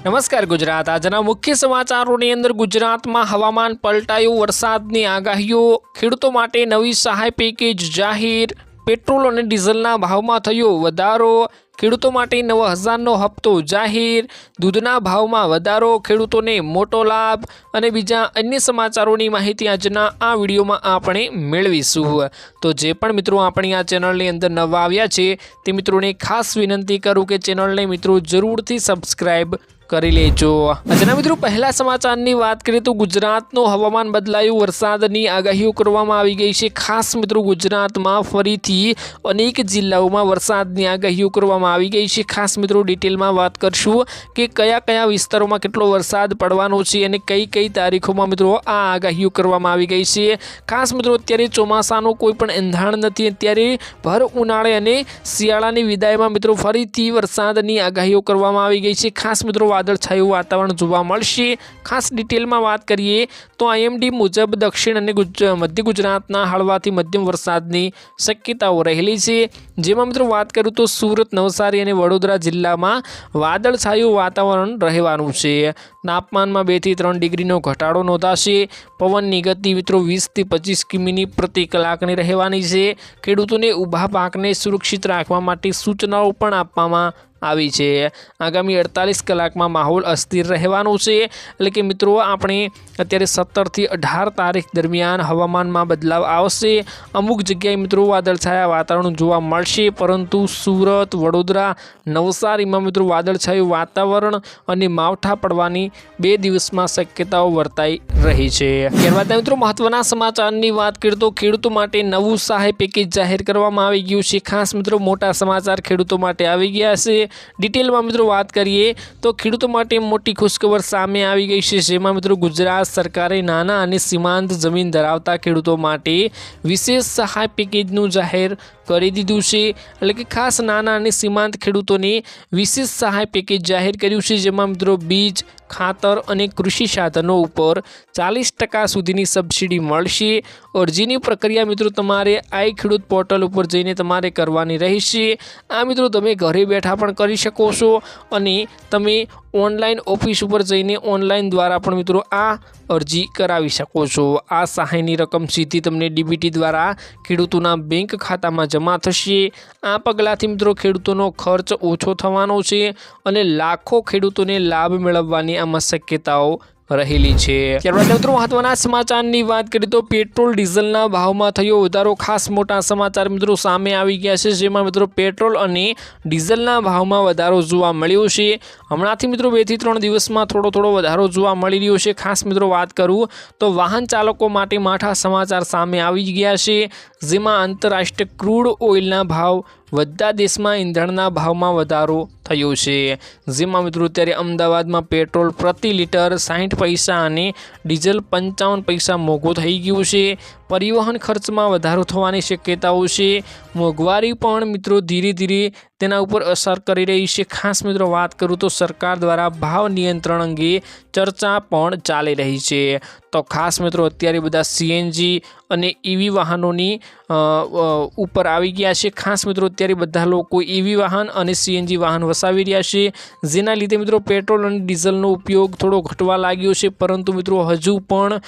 નમસ્કાર ગુજરાત. આજના મુખ્ય સમાચારોની અંદર ગુજરાતમાં હવામાન પલટાયું, વરસાદની આગાહીઓ, ખેડૂતો માટે નવી સહાય પેકેજ જાહેર, પેટ્રોલ અને ડીઝલના ભાવમાં થયો વધારો, ખેડૂતો માટે નવ હજારનો હપ્તો જાહેર, દૂધના ભાવમાં વધારો, ખેડૂતોને મોટો લાભ અને બીજા અન્ય સમાચારોની માહિતી આજના આ વિડીયોમાં આપણે મેળવીશું. તો જે પણ મિત્રો આપણી આ ચેનલની અંદર નવા આવ્યા છે, તે મિત્રોને ખાસ વિનંતી કરું કે ચેનલને મિત્રો જરૂરથી સબસ્ક્રાઈબ કરી લેજો. આજના મિત્રો, પહેલા સમાચારની વાત કરીએ તો ગુજરાતનું હવામાન બદલાયું. વરસાદની આગાહીઓ કરવામાં આવી ગઈ છે. ખાસ મિત્રો, ગુજરાતમાં ફરીથી અનેક જિલ્લાઓમાં વરસાદની આગાહીઓ કરવામાં આવી ગઈ છે. ખાસ મિત્રો, ડિટેલમાં વાત કરશું કે કયા કયા વિસ્તારોમાં કેટલો વરસાદ પડવાનો છે અને કઈ કઈ તારીખોમાં મિત્રો, આ આગાહીઓ કરવામાં આવી ગઈ છે. ખાસ મિત્રો, અત્યારે ચોમાસાનું કોઈ પણ એંધાણ નથી. અત્યારે ભર ઉનાળે અને શિયાળાની વિદાયમાં મિત્રો, ફરીથી વરસાદની આગાહીઓ કરવામાં આવી ગઈ છે. ખાસ મિત્રો વાદળછાયું વાતાવરણ જોવા મળશે. ખાસ ડિટેલમાં વાત કરીએ તો આઈએમડી મુજબ દક્ષિણ અને મધ્ય ગુજરાતના હળવાથી મધ્યમ વરસાદની શક્યતાઓ રહેલી છે. જેમાં મિત્રો વાત કરું તો સુરત, નવસારી અને વડોદરા જિલ્લામાં વાદળછાયું વાતાવરણ રહેવાનું છે. તાપમાનમાં બેથી ત્રણ ડિગ્રીનો ઘટાડો નોંધાશે. પવનની ગતિ મિત્રો વીસથી પચીસ કિમીની પ્રતિ કલાકની રહેવાની છે. ખેડૂતોને ઊભા પાકને સુરક્ષિત રાખવા માટે સૂચનાઓ પણ આપવામાં આવી છે. આગામી અડતાલીસ કલાકમાં માહોલ અસ્થિર રહેવાનો છે. એટલે કે મિત્રો, આપણે અત્યારે સત્તરથી અઢાર તારીખ દરમિયાન હવામાનમાં બદલાવ આવશે. અમુક જગ્યાએ મિત્રો વાદળછાયા વાતાવરણ જોવા મળશે, પરંતુ સુરત, વડોદરા, નવસારીમાં મિત્રો વાદળછાયું વાતાવરણ અને માવઠા પડવાની બે દિવસમાં શક્યતાઓ વર્તાઈ રહી છે. ત્યારબાદ મિત્રો, મહત્વના સમાચારની વાત કરીએ તો ખેડૂતો માટે નવું સહાય પેકેજ જાહેર કરવામાં આવી ગયું છે. ખાસ મિત્રો, મોટા સમાચાર ખેડૂતો માટે આવી ગયા છે. ડિટેલમાં મિત્રો વાત કરીએ તો ખેડૂતો માટે મોટી ખુશખબર સામે આવી ગઈ છે, જેમાં મિત્રો ગુજરાત સરકારે નાના અને સીમાંત જમીન ધરાવતા ખેડૂતો માટે વિશેષ સહાય પેકેજનું જાહેર કરી દીધું છે. એટલે કે ખાસ નાના અને સીમાંત ખેડૂતોને વિશેષ સહાય પેકેજ જાહેર કર્યું છે, જેમાં મિત્રો બીજ ખાતર અને કૃષિ સાધનો ઉપર ચાલીસ ટકા સુધીની સબસિડી મળશે. અરજીની પ્રક્રિયા મિત્રો તમારે આઈ ખેડૂત પોર્ટલ ઉપર જઈને તમારે કરવાની રહેશે. આ મિત્રો તમે ઘરે બેઠા પણ કરી શકો છો અને તમે ઓનલાઈન ઓફિસ ઉપર જઈને ઓનલાઈન દ્વારા પણ મિત્રો આ અરજી કરાવી શકો છો. આ સહાયની રકમ સીધી તમને ડીબીટી દ્વારા ખેડૂતોના બેંક ખાતામાં જમા થશે. આ પગલાંથી મિત્રો ખેડૂતોનો ખર્ચ ઓછો થવાનો છે અને લાખો ખેડૂતોને લાભ મેળવવાની આમાં શક્યતાઓ રહેલી છે. ત્યારબાદ મિત્રો મહત્વના સમાચારની વાત કરીએ તો પેટ્રોલ ડીઝલના ભાવમાં થયો વધારો. ખાસ મોટા સમાચાર મિત્રો સામે આવી ગયા છે, જેમાં મિત્રો પેટ્રોલ અને ડીઝલના ભાવમાં વધારો જોવા મળ્યો છે. હમણાંથી મિત્રો બેથી ત્રણ દિવસમાં થોડો થોડો વધારો જોવા મળી રહ્યો છે. ખાસ મિત્રો વાત કરું તો વાહન ચાલકો માટે માઠા સમાચાર સામે આવી ગયા છે, જેમાં આંતરરાષ્ટ્રીય ક્રૂડ ઓઇલના ભાવ વધતા દેશમાં ઈંધણના ભાવમાં વધારો થયો છે. જેમાં મિત્રો ત્યારે અમદાવાદમાં પેટ્રોલ પ્રતિ લીટર સાહીઠ પૈસા અને ડીઝલ પંચાવન પૈસા મોંઘું થઈ ગયું છે. પરિવહન ખર્ચમાં વધારો થવાની શક્યતાઓ છે. મોંઘવારી પણ મિત્રો ધીરે ધીરે તેના ઉપર અસર કરી રહી છે. ખાસ મિત્રો વાત કરું તો સરકાર દ્વારા ભાવ નિયંત્રણ અંગે ચર્ચા પણ ચાલી રહી છે. તો ખાસ મિત્રો અત્યારે બધા સીએનજી અને ઈવી વાહનોની અ, અ, ઉપર આવી ગયા છે. ખાસ મિત્રો અત્યારે બધા લોકો ઈવી વાહન અને સીએનજી વાહન વસાવી રહ્યા છે. જેના લીધે મિત્રો પેટ્રોલ અને ડીઝલનો ઉપયોગ થોડો ઘટવા લાગ્યો છે. પરંતુ મિત્રો હજુ પણ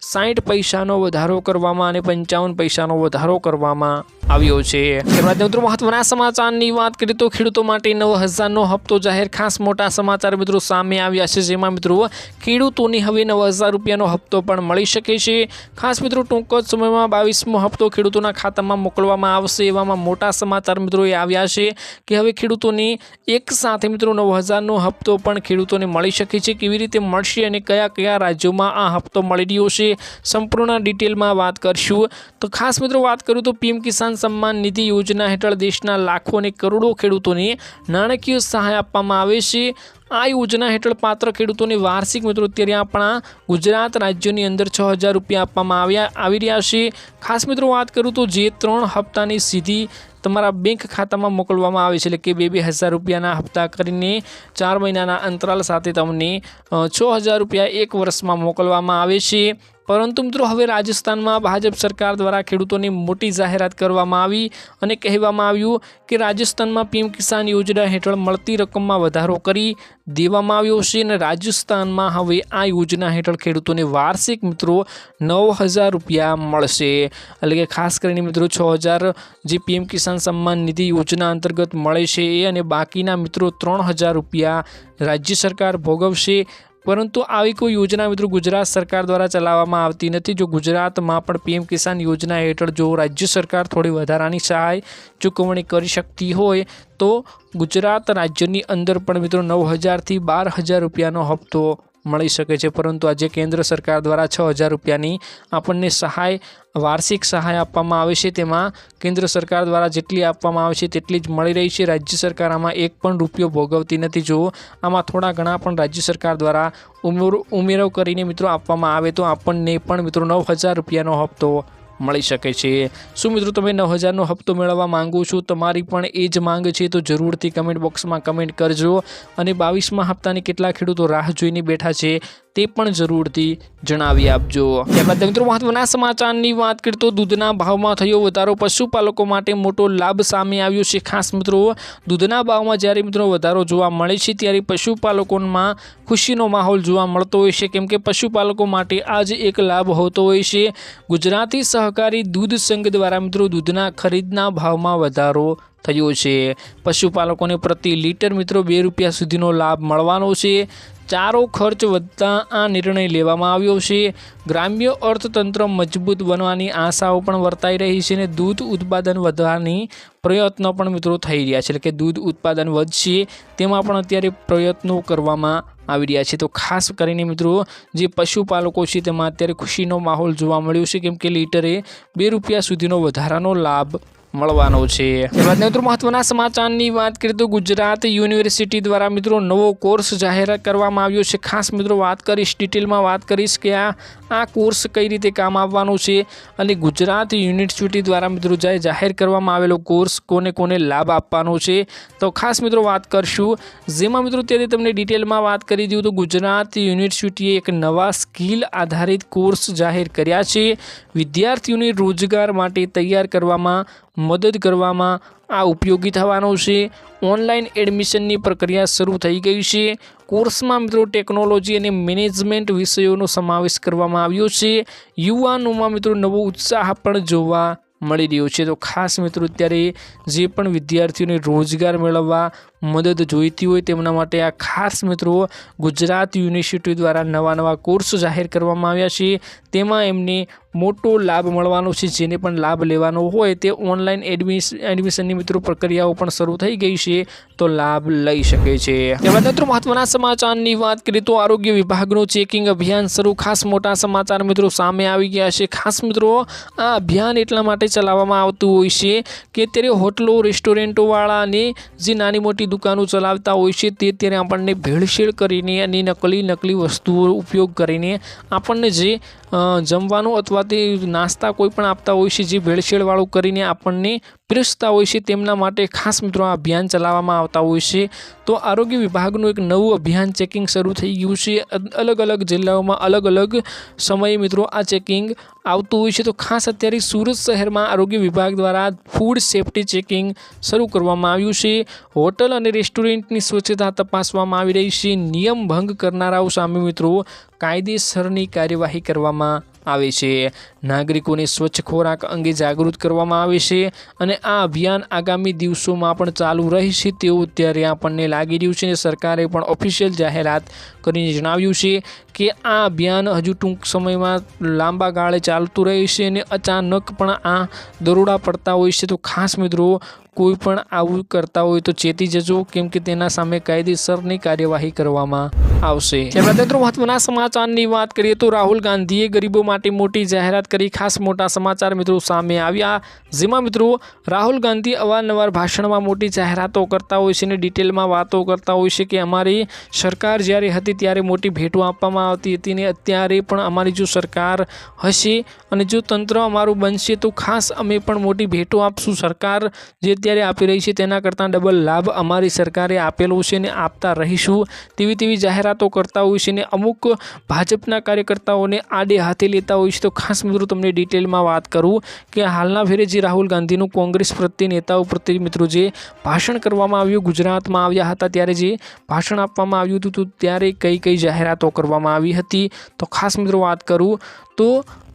સાઠ પૈસાનો વધારો કરવામાં અને પંચાવન પૈસાનો વધારો કરવામાં આવ્યો છે. મિત્રો, મહત્વના સમાચારની વાત કરીએ તો ખેડૂતો માટે નવ હજારનો હપ્તો જાહેર. ખાસ મોટા સમાચાર મિત્રો સામે આવ્યા છે, જેમાં મિત્રો ખેડૂતોને હવે નવ હજાર રૂપિયાનો હપ્તો પણ મળી શકે છે. ખાસ મિત્રો, ટૂંક જ સમયમાં બાવીસમો હપ્તો ખેડૂતોના ખાતામાં મોકલવામાં આવશે એવામાં મોટા સમાચાર મિત્રો એ આવ્યા છે કે હવે ખેડૂતોને એક સાથે મિત્રો નવ હજારનો હપ્તો પણ ખેડૂતોને મળી શકે છે. કેવી રીતે મળશે અને કયા કયા રાજ્યોમાં આ હપ્તો મળી રહ્યો છે, સંપૂર્ણ ડિટેલમાં વાત કરશું. તો ખાસ મિત્રો વાત કરું તો પીએમ કિસાન સન્માન નિધિ યોજના હેઠળ દેશના લાખો અને કરોડો ખેડૂતોને નાણાકીય સહાય આપવામાં આવે છે. આ યોજના હેઠળ પાત્ર ખેડૂતોને વાર્ષિક મિત્રો અત્યારે આપણા ગુજરાત રાજ્યની અંદર છ હજાર રૂપિયા આપવામાં આવ્યા, આવી રહ્યા છે. ખાસ મિત્રો વાત કરું તો જે ત્રણ હપ્તાની સીધી તમારા બેંક ખાતામાં મોકલવામાં આવે છે, એટલે કે બે બે હજાર રૂપિયાના હપ્તા કરીને ચાર મહિનાના અંતરાલ સાથે તમને છ હજાર રૂપિયા એક વર્ષમાં મોકલવામાં આવે છે. પરંતુ મિત્રો, હવે રાજસ્થાનમાં ભાજપ સરકાર દ્વારા ખેડૂતોની મોટી જાહેરાત કરવામાં આવી અને કહેવામાં આવ્યું કે રાજસ્થાનમાં પીએમ કિસાન યોજના હેઠળ મળતી રકમમાં વધારો કરી દેવામાં આવ્યો છે અને રાજસ્થાનમાં હવે આ યોજના હેઠળ ખેડૂતોને વાર્ષિક મિત્રો નવ હજાર રૂપિયા મળશે. એટલે કે ખાસ કરીને મિત્રો, છ હજાર જે પીએમ કિસાન સન્માન નિધિ યોજના અંતર્ગત મળે છે એ અને બાકીના મિત્રો ત્રણ હજાર રૂપિયા રાજ્ય સરકાર ભોગવશે. પરંતુ આવી કોઈ યોજના મિત્રો ગુજરાત સરકાર દ્વારા ચલાવવામાં આવતી નથી. જો ગુજરાતમાં પણ પીએમ કિસાન યોજના હેઠળ જો રાજ્ય સરકાર થોડી વધારાની સહાય ચૂકવણી કરી શકતી હોય, તો ગુજરાત રાજ્યની અંદર પણ મિત્રો નવ હજારથી બાર હજાર રૂપિયાનો હપ્તો મળી શકે છે. પરંતુ આજે કેન્દ્ર સરકાર દ્વારા છ હજાર રૂપિયાની આપણને સહાય, વાર્ષિક સહાય આપવામાં આવે છે. તેમાં કેન્દ્ર સરકાર દ્વારા જેટલી આપવામાં આવે છે તેટલી જ મળી રહી છે. રાજ્ય સરકાર આમાં એક પણ રૂપિયો ભોગવતી નથી. જો આમાં થોડા ઘણા પણ રાજ્ય સરકાર દ્વારા ઉમેરો કરીને મિત્રો આપવામાં આવે તો આપણને પણ મિત્રો નવ હજાર રૂપિયાનો હપ્તો મળી શકે છે. શું મિત્રો તમે નવ હજારનો હપ્તો મેળવવા માંગો છો? તમારી પણ એ જ માંગ છે. તો જરૂરથી કમેન્ટ બોક્સમાં કમેન્ટ કરજો. અને બાવીસમાં હપ્તાની કેટલા ખેડૂતો રાહ જોઈને બેઠા છે? તે પણ જરૂરથી જણાવી આપજો. ત્યારબાદ મિત્રો, મહત્વના સમાચારની વાત કરીએ તો દૂધના ભાવમાં થયો વધારો પશુપાલકો માટે મોટો લાભ સામે આવ્યો છે. ખાસ મિત્રો, દૂધના ભાવમાં જ્યારે મિત્રો વધારો જોવા મળે છે, ત્યારે પશુપાલકોમાં ખુશીનો માહોલ જોવા મળતો હોય છે. કેમ કે પશુપાલકો માટે આ એક લાભ હોતો હોય છે. ગુજરાતી સહકારી દૂધ સંઘ દ્વારા મિત્રો દૂધના ખરીદના ભાવમાં વધારો થયો છે. પશુપાલકોને પ્રતિ લીટર મિત્રો બે રૂપિયા સુધીનો લાભ મળવાનો છે. ચારો ખર્ચ વધતા આ નિર્ણય લેવામાં આવ્યો છે. ગ્રામ્ય અર્થતંત્ર મજબૂત બનવાની આશાઓ પણ વર્તાઈ રહી છે અને દૂધ ઉત્પાદન વધવાની પ્રયત્નો પણ મિત્રો થઈ રહ્યા છે. એટલે કે દૂધ ઉત્પાદન વધશે તેમાં પણ અત્યારે પ્રયત્નો કરવામાં આવી રહ્યા છે. તો ખાસ કરીને મિત્રો જે પશુપાલકો છે તેમાં અત્યારે ખુશીનો માહોલ જોવા મળ્યો છે. કેમ કે લીટરે બે રૂપિયા સુધીનો વધારાનો લાભ મળવાનો છે. ત્યારબાદ મિત્રો મહત્વના સમાચારની વાત કરીએ તો ગુજરાત યુનિવર્સિટી દ્વારા મિત્રો નવો કોર્સ જાહેર કરવામાં આવ્યો છે. ખાસ મિત્રો વાત કરીશ, ડિટેલમાં વાત કરીશ કે આ આ કોર્સ કઈ રીતે કામ આવવાનો છે અને ગુજરાત યુનિવર્સિટી દ્વારા મિત્રો જે જાહેર કરવામાં આવેલો કોર્સ કોને કોને લાભ આપવાનો છે. તો ખાસ મિત્રો વાત કરશું. જેમાં મિત્રો ત્યારે તમને ડિટેલમાં વાત કરી દઉં તો ગુજરાત યુનિવર્સિટીએ એક નવા સ્કિલ આધારિત કોર્સ જાહેર કર્યા છે. વિદ્યાર્થીઓને રોજગાર માટે તૈયાર કરવામાં મદદ કરવામાં આ ઉપયોગી થવાનો છે. ઓનલાઈન એડમિશનની પ્રક્રિયા શરૂ થઈ ગઈ છે. કોર્સમાં મિત્રો ટેકનોલોજી અને મેનેજમેન્ટ વિષયોનો સમાવેશ કરવામાં આવ્યો છે. યુવાનોમાં મિત્રો નવો ઉત્સાહ પણ જોવા મળી રહ્યો છે. તો ખાસ મિત્રો અત્યારે જે પણ વિદ્યાર્થીઓને રોજગાર મેળવવા મદદ જોઈતી હોય તેમના માટે આ ખાસ મિત્રો ગુજરાત યુનિવર્સિટી દ્વારા નવા નવા કોર્સ જાહેર કરવામાં આવ્યા છે. તેમાં એમને મોટો લાભ મળવાનો છે, જેને પણ લાભ લેવાનો હોય તે ઓનલાઈન એડમિશ એડમિશનની મિત્રો પ્રક્રિયાઓ પણ શરૂ થઈ ગઈ છે, તો લાભ લઈ શકે છે. ત્યારબાદ મિત્રો મહત્વના સમાચારની વાત કરીએ તો આરોગ્ય વિભાગનું ચેકિંગ અભિયાન શરૂ. ખાસ મોટા સમાચાર મિત્રો સામે આવી ગયા છે. ખાસ મિત્રો, આ અભિયાન એટલા માટે ચલાવવામાં આવતું હોય છે કે અત્યારે હોટલો, રેસ્ટોરન્ટોવાળાને જે નાની મોટી દુકાનો ચલાવતા હોય છે તે ત્યારે આપણને ભેળસેળ કરીને અને નકલી નકલી વસ્તુઓ ઉપયોગ કરીને આપણને જે જમવાનું અથવા તે નાસ્તા કોઈ પણ આપતા હોય છે જે ભેળસેળવાળું કરીને આપણને પીરસતા હોય છે તેમના માટે ખાસ મિત્રો આ અભિયાન ચલાવવામાં આવતા હોય છે. તો આરોગ્ય વિભાગનું એક નવું અભિયાન ચેકિંગ શરૂ થઈ ગયું છે. અલગ અલગ જિલ્લાઓમાં અલગ અલગ સમયે મિત્રો આ ચેકિંગ આવતું હોય છે. તો ખાસ અત્યારે સુરત શહેરમાં આરોગ્ય વિભાગ દ્વારા ફૂડ સેફ્ટી ચેકિંગ શરૂ કરવામાં આવ્યું છે. હોટલ અને રેસ્ટોરન્ટની સ્વચ્છતા તપાસવામાં આવી રહી છે. નિયમ ભંગ કરનારાઓ સામે મિત્રો કાયદેસરની કાર્યવાહી કરવામાં આવે છે. નાગરિકોને સ્વચ્છ ખોરાક અંગે જાગૃત કરવામાં આવે છે અને આ અભિયાન આગામી દિવસોમાં પણ ચાલુ રહેશે તેવું અત્યારે આપણને લાગી રહ્યું છે અને સરકારે પણ ઓફિશિયલ જાહેરાત કરીને જણાવ્યું છે કે આ અભિયાન હજુ ટૂંક સમયમાં લાંબા ગાળે ચાલતું રહેશે અને અચાનક પણ આ દરોડા પડતા હોય છે. તો ખાસ મિત્રો કોઈ પણ આવું કરતા હોય તો ચેતી જજો, કેમ કે તેના સામે કાયદેસરની કાર્યવાહી કરવામાં આવશે. ત્યારબાદ મિત્રો મહત્વના સમાચારની વાત કરીએ તો રાહુલ ગાંધીએ ગરીબો માટે મોટી જાહેરાત કરી. ખાસ મોટા સમાચાર મિત્રો સામે આવ્યા. જેમાં મિત્રો, રાહુલ ગાંધી અવારનવાર ભાષણમાં મોટી જાહેરાતો કરતા હોય છે અને ડિટેલમાં વાતો કરતા હોય છે કે અમારી સરકાર જ્યારે હતી ત્યારે મોટી ભેટો આપવામાં આવતી હતી ને અત્યારે પણ અમારી જો સરકાર હશે અને જો તંત્ર અમારું બનશે તો ખાસ અમે પણ મોટી ભેટો આપશું. સરકાર જે અત્યારે આપી રહી છે, તેના કરતાં ડબલ લાભ અમારી સરકારે આપેલો છે ને આપતા રહીશું. તેવી તેવી જાહેરાતો કરતા હોય છે ને અમુક ભાજપના કાર્યકર્તાઓને આડે હાથે લેતા હોય છે. તો ખાસ મિત્રો તમને ડિટેલમાં વાત કરું કે હાલના ફેરે જે રાહુલ ગાંધીનું કોંગ્રેસ પ્રત્યે નેતાઓ પ્રત્યે મિત્રો જે ભાષણ કરવામાં આવ્યું, ગુજરાતમાં આવ્યા હતા ત્યારે જે ભાષણ આપવામાં આવ્યું હતું ત્યારે કઈ કઈ જાહેરાતો કરવામાં આવી હતી. તો ખાસ મિત્રો વાત કરું તો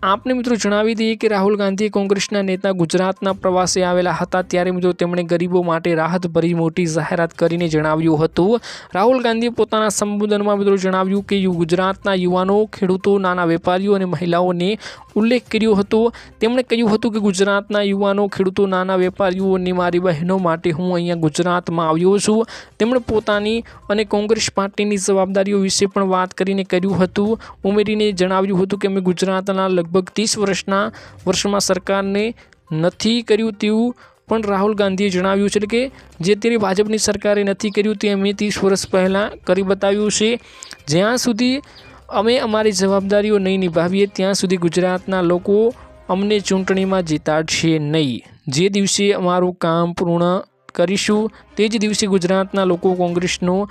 આપને મિત્રો જણાવી દઈએ કે રાહુલ ગાંધી કોંગ્રેસના નેતા ગુજરાતના પ્રવાસે આવેલા હતા ત્યારે મિત્રો તેમણે ગરીબો માટે રાહતભરી મોટી જાહેરાત કરીને જણાવ્યું હતું. રાહુલ ગાંધીએ પોતાના સંબોધનમાં મિત્રો જણાવ્યું કે ગુજરાતના યુવાનો, ખેડૂતો, નાના વેપારીઓ અને મહિલાઓને ઉલ્લેખ કર્યો હતો. તેમણે કહ્યું હતું કે ગુજરાતના યુવાનો, ખેડૂતો, નાના વેપારીઓ અને મારી બહેનો માટે હું અહીંયા ગુજરાતમાં આવ્યો છું. તેમણે પોતાની અને કોંગ્રેસ પાર્ટીની જવાબદારીઓ વિશે પણ વાત કરીને કર્યું હતું. ઉમેરીને જણાવ્યું હતું કે અમે ગુજરાતના લગભગ ત્રીસ વર્ષના વર્ષમાં સરકારને નથી કર્યું તેવું પણ રાહુલ ગાંધીએ જણાવ્યું છે કે જે તેની ભાજપની સરકારે નથી કર્યું તે અમે ત્રીસ વર્ષ પહેલાં કરી બતાવ્યું છે. જ્યાં સુધી અમે અમારી જવાબદારીઓ નહીં નિભાવીએ, ત્યાં સુધી ગુજરાતના લોકો અમને ચૂંટણીમાં જીતાડશે નહીં. જે દિવસે અમારું કામ પૂર્ણ કરીશું તે જ દિવસે ગુજરાતના લોકો કોંગ્રેસનો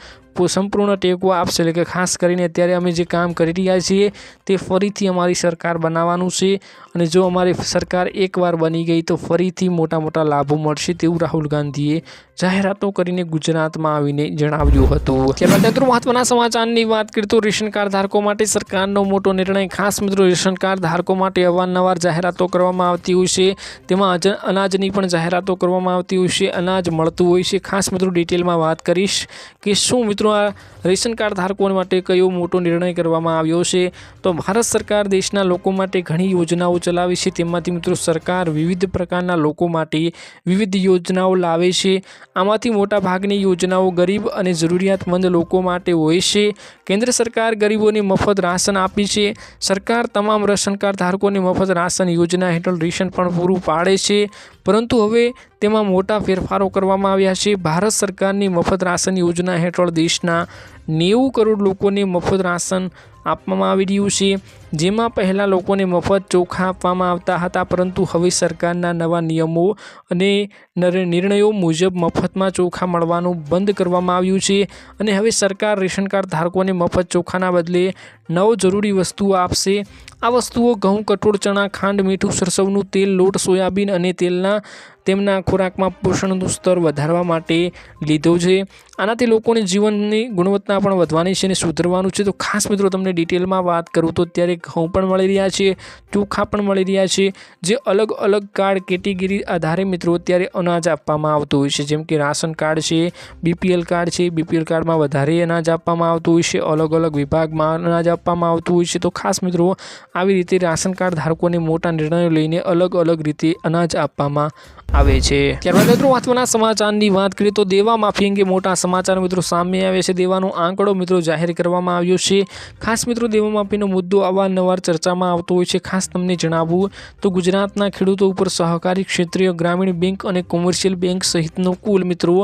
સંપૂર્ણ ટેકો આપશે. એટલે કે ખાસ કરીને અત્યારે અમે જે કામ કરી રહ્યા છીએ તે ફરીથી અમારી સરકાર બનાવવાનું છે. અને જો અમારી સરકાર એકવાર બની ગઈ તો ફરીથી મોટા મોટા લાભો મળશે તેવું રાહુલ ગાંધીએ જાહેરાતો કરીને ગુજરાતમાં આવીને જણાવ્યું હતું. ત્યારબાદ મિત્રો મહત્વના સમાચારની વાત કરીએ તો રેશન કાર્ડ ધારકો માટે સરકારનો મોટો નિર્ણય. ખાસ મિત્રો, રેશન કાર્ડ ધારકો માટે અવારનવાર જાહેરાતો કરવામાં આવતી હોય છે. તેમાં અનાજની પણ જાહેરાતો કરવામાં આવતી હોય છે. અનાજ મળતું હોય છે. ખાસ મિત્રો ડિટેલમાં વાત કરીશ કે શું મિત્રો આ રેશન કાર્ડ ધારકો માટે કયો મોટો નિર્ણય કરવામાં આવ્યો છે? તો ભારત સરકાર દેશના લોકો માટે ઘણી યોજનાઓ ચલાવે છે. તેમાંથી મિત્રો સરકાર વિવિધ પ્રકારના લોકો માટે વિવિધ યોજનાઓ લાવે છે. આમાંથી મોટાભાગની યોજનાઓ ગરીબ અને જરૂરિયાતમંદ લોકો માટે હોય છે. કેન્દ્ર સરકાર ગરીબોને મફત રાશન આપી છે. સરકાર તમામ રેશન કાર્ડ ધારકોને મફત રાશન યોજના હેઠળ રેશન પણ પૂરું પાડે છે. પરંતુ હવે તેમાં મોટા ફેરફારો કરવામાં આવ્યા છે. ભારત સરકારની મફત રાશન યોજના હેઠળ દેશના નેવું કરોડ લોકોને મફત રાશન આપવામાં આવી રહ્યું છે. જેમાં પહેલાં લોકોને મફત ચોખા આપવામાં આવતા હતા, પરંતુ હવે સરકારના નવા નિયમો અને નર- નિર્ણયો મુજબ મફતમાં ચોખા મળવાનું બંધ કરવામાં આવ્યું છે અને હવે સરકાર રેશન કાર્ડ ધારકોને મફત ચોખાના બદલે નવ જરૂરી વસ્તુઓ આપશે. આ વસ્તુઓ ઘઉં, કઠોળ, ચણા, ખાંડ, મીઠું, સરસવનું તેલ, લોટ, સોયાબીન અને તેલના, તેમના ખોરાકમાં પોષણનું સ્તર વધારવા માટે લીધો છે. આનાથી લોકોની જીવનની ગુણવત્તા પણ વધવાની છે અને સુધરવાનું છે. તો ખાસ મિત્રો, તમને ડિટેલમાં વાત કરું તો અત્યારે ઘઉં પણ મળી રહ્યા છે ચોખા પણ મળી રહ્યા છે જે અલગ અલગ કાર્ડ કેટેગરી આધારે મિત્રો અત્યારે અનાજ આપવામાં આવતું હોય છે. જેમ કે રાશન કાર્ડ છે, બીપીએલ કાર્ડ છે, બીપીએલ કાર્ડમાં વધારે અનાજ આપવામાં આવતું હોય છે, અલગ અલગ વિભાગમાં અનાજ આપવામાં આવતું હોય છે. તો ખાસ મિત્રો, આવી રીતે રાશન કાર્ડ ધારકોને મોટા નિર્ણયો લઈને અલગ અલગ રીતે અનાજ આપવામાં આવે છે. ત્યારબાદ મિત્રો, મહત્વના સમાચારની વાત કરીએ તો દેવા માફી અંગે મોટા સમાચાર મિત્રો સામે આવે છે. દેવાનો આંકડો મિત્રો જાહેર કરવામાં આવ્યો છે. ખાસ મિત્રો દેવામાફીનો મુદ્દો અવારનવાર ચર્ચામાં આવતો હોય છે. ખાસ તમને જણાવવું તો ગુજરાતના ખેડૂતો ઉપર સહકારી ક્ષેત્રીય ગ્રામીણ બેંક અને કોમર્શિયલ બેંક સહિતનો કુલ મિત્રો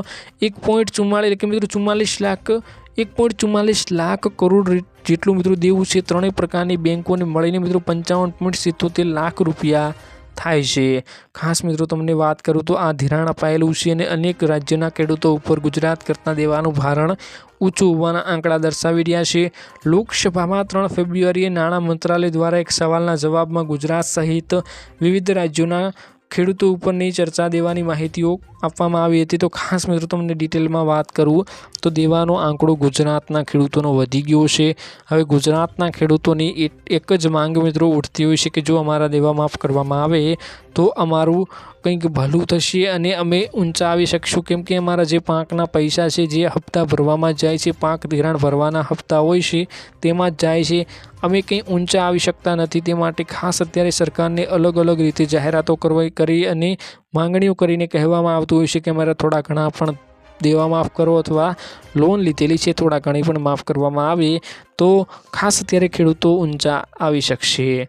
એક પોઈન્ટ ચુમ્માળીસ એટલે મિત્રો ચુમ્માલીસ લાખ, એક પોઈન્ટ ચુમ્માલીસ લાખ કરોડ જેટલું મિત્રો દેવું છે. ત્રણેય પ્રકારની બેંકોને મળીને મિત્રો પંચાવન પોઈન્ટ સિત્તોતેર લાખ રૂપિયા થાય છે. ખાસ મિત્રો, તમને વાત કરું તો આ ધિરાણ અપાયેલું છે અને અનેક રાજ્યના ખેડૂતો ઉપર ગુજરાત કરતાં દેવાનું ભારણ ઊંચું હોવાના આંકડા દર્શાવી રહ્યા છે. લોકસભામાં ત્રણ ફેબ્રુઆરીએ નાણાં મંત્રાલય દ્વારા એક સવાલના જવાબમાં ગુજરાત સહિત વિવિધ રાજ્યોના ખેડૂતો ઉપરની ચર્ચા દેવાની માહિતીઓ આપવામાં આવી હતી. તો ખાસ મિત્રો તમને ડિટેલમાં વાત કરું તો દેવાનો આંકડો ગુજરાતના ખેડૂતોનો વધી ગયો છે. હવે ગુજરાતના ખેડૂતોની એક- જ માંગ મિત્રો ઉઠતી હોય છે કે જો અમારા દેવા માફ કરવામાં આવે તો અમારું કંઈક ભલું થશે અને અમે ઊંચા આવી શકશું. કેમ કે અમારા જે પાકના પૈસા છે, જે હપ્તા ભરવામાં જાય છે, પાક ધિરાણ ભરવાના હપ્તા હોય છે, તેમાં જ જાય છે. અમે કંઈ ઊંચા આવી શકતા નથી. તે માટે ખાસ અત્યારે સરકારને અલગ અલગ રીતે જાહેરાતો કરવા કરી અને માંગણીઓ કરીને કહેવામાં આવતું હોય છે કે અમારા થોડા ઘણા પણ દેવા માફ કરો અથવા લોન લીધેલી છે, થોડા ઘણી પણ માફ કરવામાં આવે, તો ખાસ અત્યારે ખેડૂતો ઊંચા આવી શકશે.